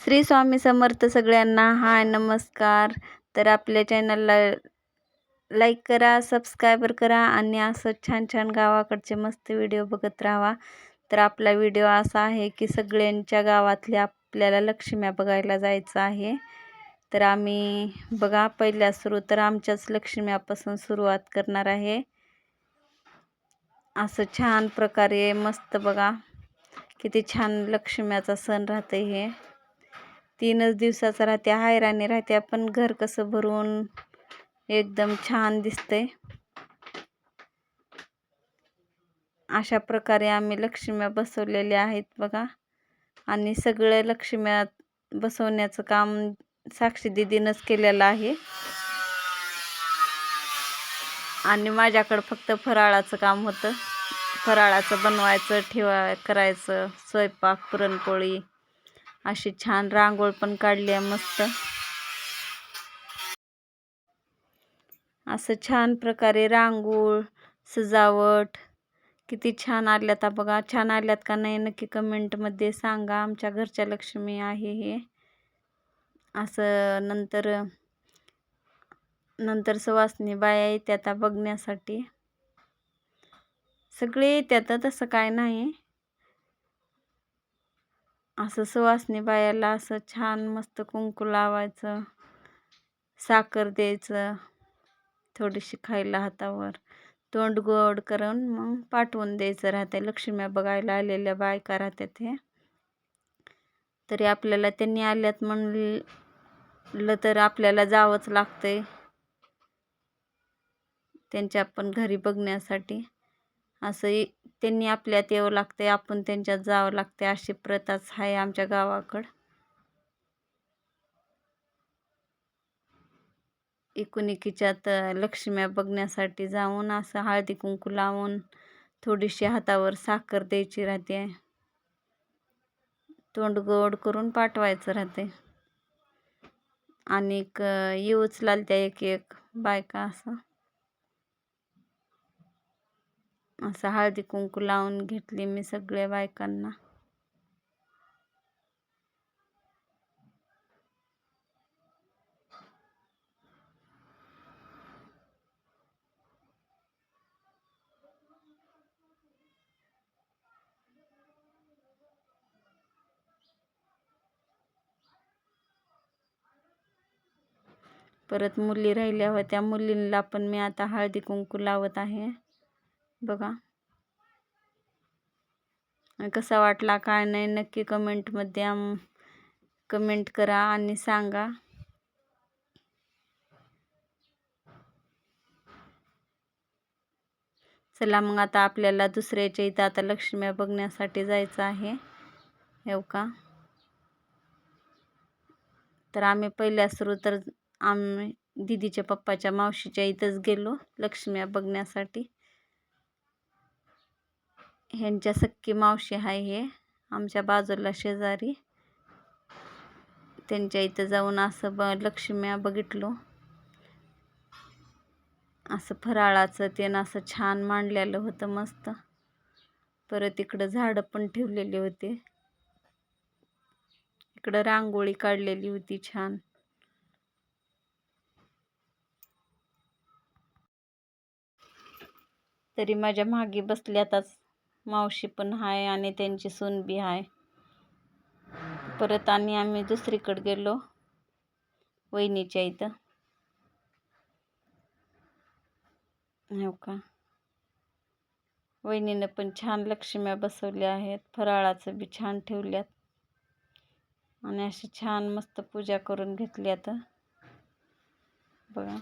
श्री स्वामी समर्थ सगळ्यांना. हाय नमस्कार. तर आपल्या चॅनलला लाईक करा सबस्क्रायबर करा आणि असं छान छान गावाकडचे मस्त व्हिडिओ बघत राहा. तर आपला व्हिडिओ असा आहे की सगळ्यांच्या गावातल्या आपल्याला लक्ष्म्या बघायला जायचं आहे. तर आम्ही बघा पहिल्या सुरू तर आमच्याच लक्ष्म्यापासून सुरुवात करणार आहे. असं छान प्रकारे मस्त बघा किती छान लक्ष्म्याचा सण राहते हे. तीनच दिवसाचा राहते हैराणी राहते. पण घर कसं भरून एकदम छान दिसतंय. अशा प्रकारे आम्ही लक्ष्म्या बसवलेल्या आहेत बघा. आणि सगळं लक्ष्म्या बसवण्याचं काम साक्षी दिदीनंच केलेलं आहे. आणि माझ्याकडं फक्त फराळाचं काम होतं. फराळाचं बनवायचं ठेवा करायचं स्वयंपाक पुरणपोळी. अशी छान रांगोळ पण काढली आहे मस्त. असं छान प्रकारे रांगोळ सजावट किती छान आल्यात. बघा छान आल्यात का नाही नक्की कमेंटमध्ये सांगा. आमच्या घरच्या लक्ष्मी आहे हे. असं नंतर नंतर सुवासनी बाया येत्यात बघण्यासाठी. सगळे येत्यात तसं काय नाही. असं सुवासनी बायाला असं छान मस्त कुंकू लावायचं साखर द्यायचं थोडीशी खायला हातावर. तोंड गोड करून मग पाठवून द्यायचं राहते लक्ष्म्या बघायला आलेल्या बायका राहतात हे. तरी आपल्याला त्यांनी आल्यात म्हणलं तर आपल्याला जावंच लागतंय. त्यांच्या आपण घरी बघण्यासाठी. असं त्यांनी आपल्यात यावं लागते आपण त्यांच्यात जावं लागते अशी प्रथाच आहे आमच्या गावाकडं. एकुणिकीच्यात लक्ष्म्या बघण्यासाठी जाऊन असं हळदी कुंकू लावून थोडीशी हातावर साखर द्यायची राहते. तोंड गोड करून पाठवायचं राहते. आणि येऊच त्या एक एक बायका असं. असं हळदी कुंकू लावून घेतली मी सगळ्या बायकांना. परत मुली राहिल्या होत्या. मुलींना पण मी आता हळदी कुंकू लावत आहे. बघा. कसा वाटला काय नाही नक्की कमेंटमध्ये आम कमेंट करा आणि सांगा. चला मग आता आपल्याला दुसऱ्याच्या इथं आता लक्ष्म्या बघण्यासाठी जायचं आहे. येऊ का? तर आम्ही पहिल्या सुरू तर आम्ही दिदीच्या पप्पाच्या मावशीच्या इथंच गेलो लक्ष्म्या बघण्यासाठी. ह्यांच्या सक्की मावशी आहे हे आमच्या बाजूला शेजारी. त्यांच्या इथं जाऊन असं ब लक्ष्म्या बघितलो. असं फराळाचं ते असं छान मांडलेलं होतं मस्त. परत इकडं झाडं पण ठेवलेली होती. इकडं रांगोळी काढलेली होती छान. तरी माझ्या मागे बसल्यातच मावशी पण आहे आणि त्यांची सून बी आहे परत आणि आम्ही दुसरीकडे गेलो वहिनीच्या इथं. हो का? वहिनीनं पण छान लक्ष्म्या बसवल्या आहेत फराळाचं बी छान ठेवल्यात. आणि अशी छान मस्त पूजा करून घेतल्यात बघा.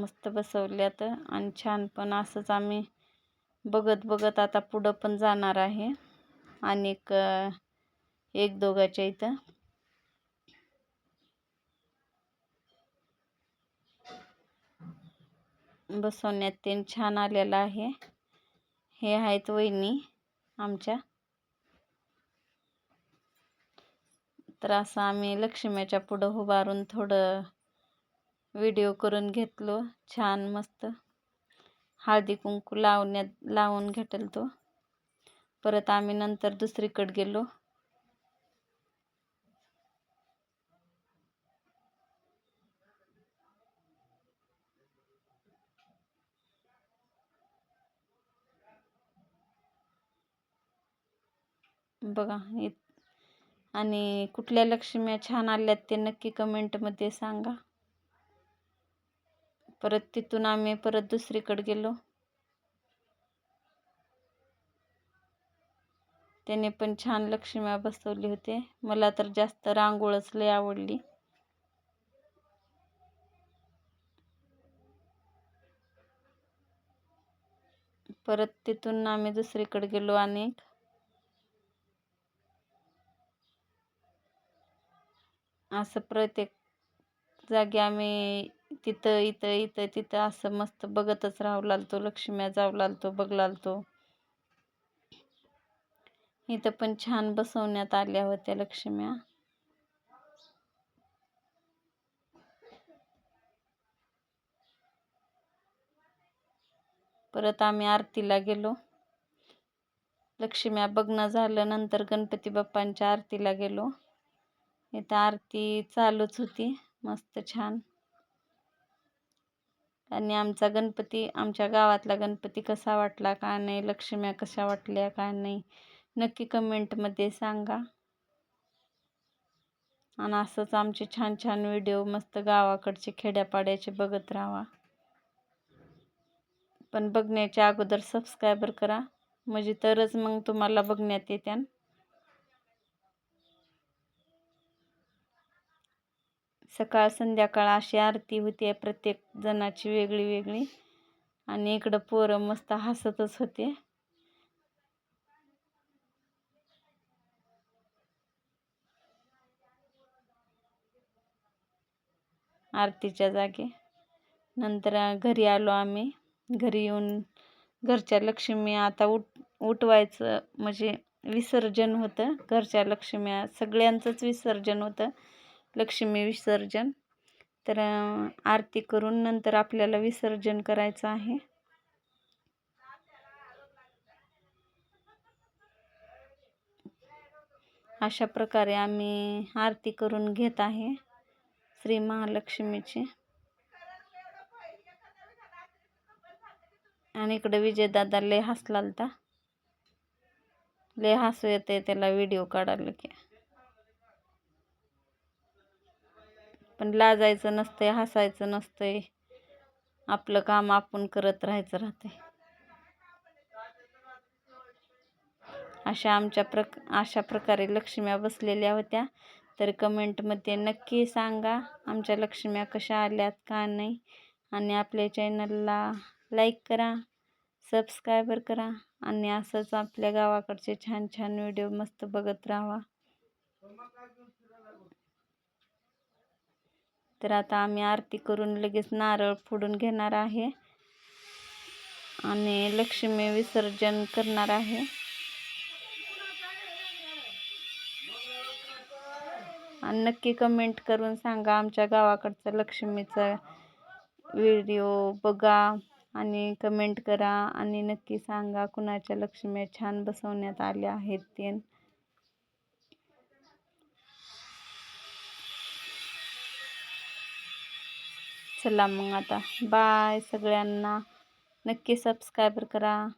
मस्त बसवल्यात आणि छान पण असंच आम्ही बघत बघत आता पुढं पण जाणार आहे. आणि एक दोघाच्या इथं. बसवण्यात ते छान आलेलं आहे. हे आहेत वहिनी आमच्या. तर असं आम्ही लक्ष्मीच्या पुढं उभारून थोडं व्हिडिओ करून घेतलो. छान मस्त. हळदी कुंकू लावण्यात लावून घेतल तो. परत आम्ही नंतर दुसरीकडे गेलो. बघा आणि कुठल्या लक्ष्म्या छान आल्यात ते नक्की कमेंटमध्ये सांगा. परत तिथून आम्ही परत दुसरीकडे गेलो. त्याने पण छान लक्ष्म्या बसवली होते. मला तर जास्त रांगोळच लय आवडली. परत तिथून आम्ही दुसरीकडे गेलो आणि असं प्रत्येक जागी आम्ही तिथं इथं इथं तिथं असं मस्त बघतच राहू लागतो. लक्ष्म्या जाऊ लागतो बघ लागतो. इथं पण छान बसवण्यात आल्या होत्या लक्ष्म्या. परत आम्ही आरतीला गेलो. लक्ष्म्या बघणं झालं नंतर गणपती बाप्पांच्या आरतीला गेलो. इथं आरती चालूच होती. मस्त छान. आणि आमचा गणपती आमच्या गावातला गणपती कसा वाटला का नाही लक्ष्म्या कशा वाटल्या काय नाही नक्की कमेंटमध्ये सांगा. आणि असंच आमचे छान छान व्हिडिओ मस्त गावाकडचे खेड्यापाड्याचे बघत राहा. पण बघण्याच्या अगोदर सबस्क्रायबर करा. म्हणजे तरच मग तुम्हाला बघण्यात येत्यान. सकाळ संध्याकाळ अशी आरती होते प्रत्येक जणाची वेगळी वेगळी. आणि इकडं पोरं मस्त हसतच होते. आरतीच्या जागे. नंतर घरी आलो आम्ही. घरी येऊन घरच्या लक्ष्मी आता उठ उठवायचं म्हणजे विसर्जन होतं. घरच्या लक्ष्म्या सगळ्यांचंच विसर्जन होतं. लक्ष्मी विसर्जन. तर आरती करून नंतर आपल्याला विसर्जन करायचं आहे. अशा प्रकारे आम्ही आरती करून घेत आहे श्री महालक्ष्मीची. आणि इकडे विजयदादा लय हसला होता लय हसू येते त्याला व्हिडिओ काढायला की. पण लाजायचं नसतंय हसायचं नसतंय. आपलं काम आपण करत राहायचं राहते अशा आमच्या प्रक अशा प्रकारे लक्ष्म्या बसलेल्या होत्या. तर कमेंटमध्ये नक्की सांगा आमच्या लक्ष्म्या कशा आल्यात का नाही? आणि आपल्या चॅनलला लाईक करा सबस्क्रायबर करा आणि असंच आपल्या गावाकडचे छान छान व्हिडिओ मस्त बघत राहा तर आता आम्ही आरती करून लगेच नारळ फोडून घेणार आहे. आणि लक्ष्मी विसर्जन करणार आहे. आणि नक्की कमेंट करून सांगा आमच्या गावाकडचा लक्ष्मीचा व्हिडिओ बघा आणि कमेंट करा. आणि नक्की सांगा कुणाच्या लक्ष्मी छान बसवण्यात आल्या आहेत ते. चला मग आता. बाय सगळ्यांना. नक्की सबस्क्रायबर करा.